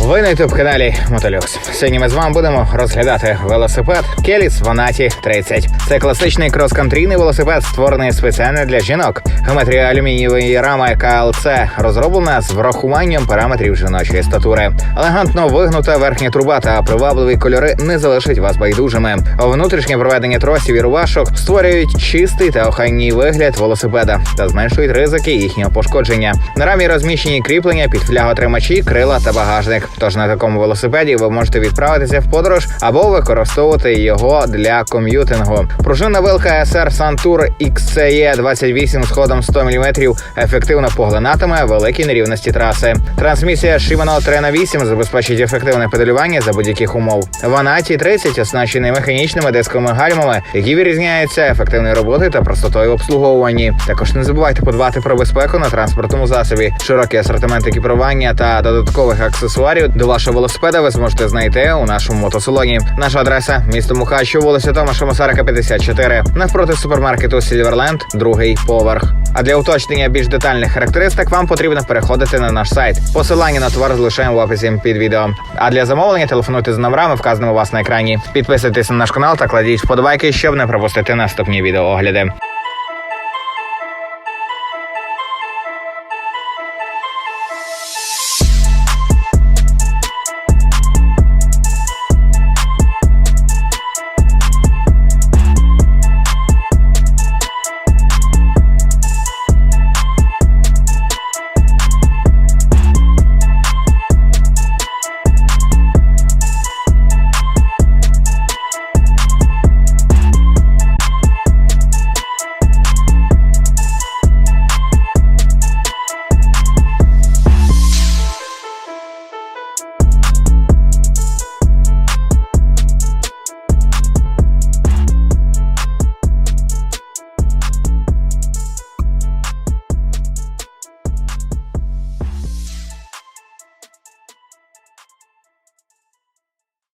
Ви на ютуб каналі Мотолюкс. Сьогодні ми з вами будемо розглядати велосипед Келіс Ванаті 30. Це класичний крос-кантрійний велосипед, створений спеціально для жінок. Геометрія алюмінієвої рами КЛЦ розроблена з врахуванням параметрів жіночої статури. Елегантно вигнута верхня труба та привабливі кольори не залишать вас байдужими. Внутрішнє проведення тросів і рубашок створюють чистий та охайний вигляд велосипеда та зменшують ризики їхнього пошкодження. На рамі розміщені кріплення під фляготримачі, крила та багажник. Тож на такому велосипеді ви можете відправитися в подорож або використовувати його для ком'ютингу. Пружина вилка SR Santur XCE 28 з ходом 100 мм ефективно поглинатиме великі нерівності траси. Трансмісія Shimano 3 на 8 забезпечить ефективне педалювання за будь-яких умов. Ванаті 30 оснащений механічними дисковими гальмами, які відрізняються ефективною роботою та простотою в обслуговуванні. Також не забувайте подбати про безпеку на транспортному засобі. Широкий асортимент екіпірування та додаткових аксесуарів до вашого велосипеда ви зможете знайти у нашому мотосалоні. Наша адреса місто Мухачів, вулиця Томаша Масарика, 54, навпроти супермаркету Сільверленд, другий поверх. А для уточнення більш детальних характеристик вам потрібно переходити на наш сайт. Посилання на товар залишаємо в описі під відео. А для замовлення телефонуйте з номерами, вказаними у вас на екрані. Підписуйтесь на наш канал та кладіть вподобайки, щоб не пропустити наступні відеоогляди.